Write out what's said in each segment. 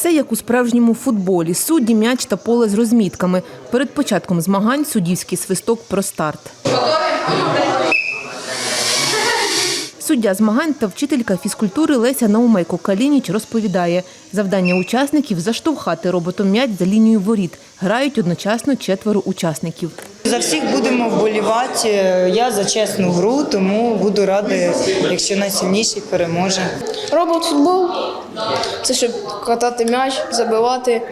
Все як у справжньому футболі. Судді, м'яч та поле з розмітками. Перед початком змагань суддівський свисток про старт. Суддя змагань та вчителька фізкультури Леся Наумейко Калініч розповідає, завдання учасників – заштовхати роботом м'яч за лінію воріт. Грають одночасно четверо учасників. За всіх будемо вболівати. Я за чесну гру, тому буду рада, якщо найсильніший переможе. Робот-футбол це щоб катати м'яч, забивати,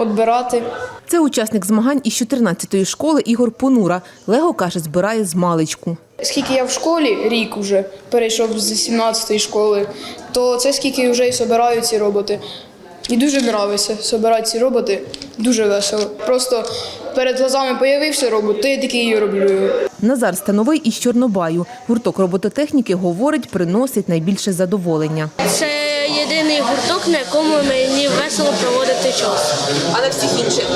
відбирати. Це учасник змагань із 14-ї школи Ігор Понура. Лего, каже, збирає з маличку. Скільки я в школі, рік вже перейшов з 17-ї школи, то це скільки вже і собираю ці роботи. І дуже подобається собирати ці роботи, дуже весело. Просто перед глазами появився робот, то я такий її роблю. Назар Становий із Чорнобаю. Гурток робототехніки, говорить, приносить найбільше задоволення. Це єдиний гурток, на якому мені весело проводити час. А на всіх інших?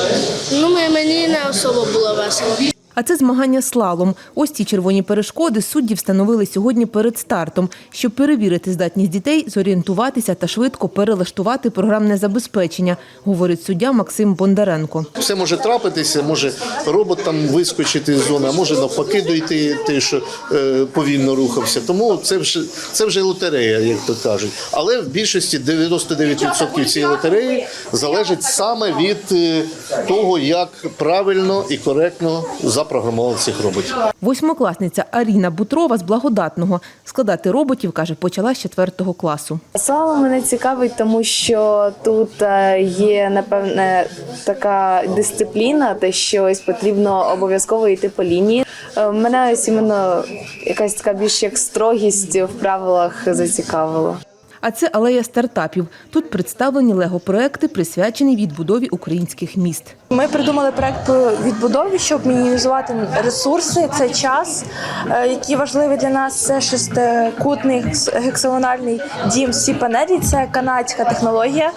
Ну, мені не особо було весело. А це змагання слалом. Ось ці червоні перешкоди судді встановили сьогодні перед стартом, щоб перевірити здатність дітей, зорієнтуватися та швидко перелаштувати програмне забезпечення, говорить суддя Максим Бондаренко. Все може трапитися, може робот там вискочити з зони, а може навпаки дойти, той, що е, повільно рухався. Тому це вже це вже лотерея, як то кажуть. Але в більшості 99% цієї лотереї залежить саме від е, того, як правильно і коректно запрограмували цих роботів. Восьмикласниця Аріна Бутрова з благодатного складати роботів каже, почала з четвертого класу. Слава мене цікавить, тому що тут е, є напевне така дисципліна, те що ось потрібно обов'язково йти по лінії. Е, Мене ось іменно якась така більш як строгість в правилах зацікавила. А це алея стартапів. Тут представлені лего-проекти, присвячені відбудові українських міст. Ми придумали проект по відбудові, щоб мінімізувати ресурси. Це час, е, який важливий для нас. Це шестикутний гекс- гексагональний дім. Всі панелі це канадська технологія.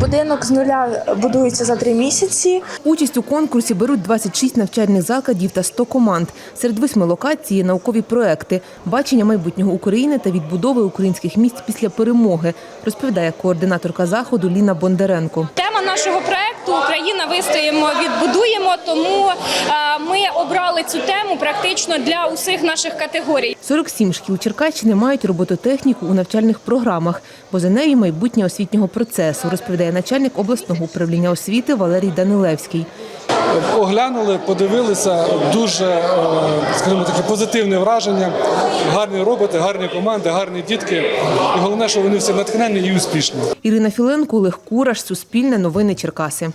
Будинок з нуля будується за три місяці. Участь у конкурсі беруть 26 навчальних закладів та 100 команд. Серед восьми локацій є наукові проекти, бачення майбутнього України та відбудови українських міст після перемоги, розповідає координаторка заходу Ліна Бондаренко. Тема нашого проекту Україна вистоїмо, відбудуємо. Тому е, ми обрали цю тему практично для усіх наших категорій. 47 шкіл Черкащини мають робототехніку у навчальних програмах, бо за нею майбутнє освітнього процесу, розповідає начальник обласного управління освіти Валерій Данилевський. Оглянули, подивилися дуже, е, скажімо таке, позитивне враження. Гарні роботи, гарні команди, гарні дітки. І головне, що вони всі натхненні і успішні. Ірина Філенко, Олег Кураш, Суспільне, Новини Черкаси.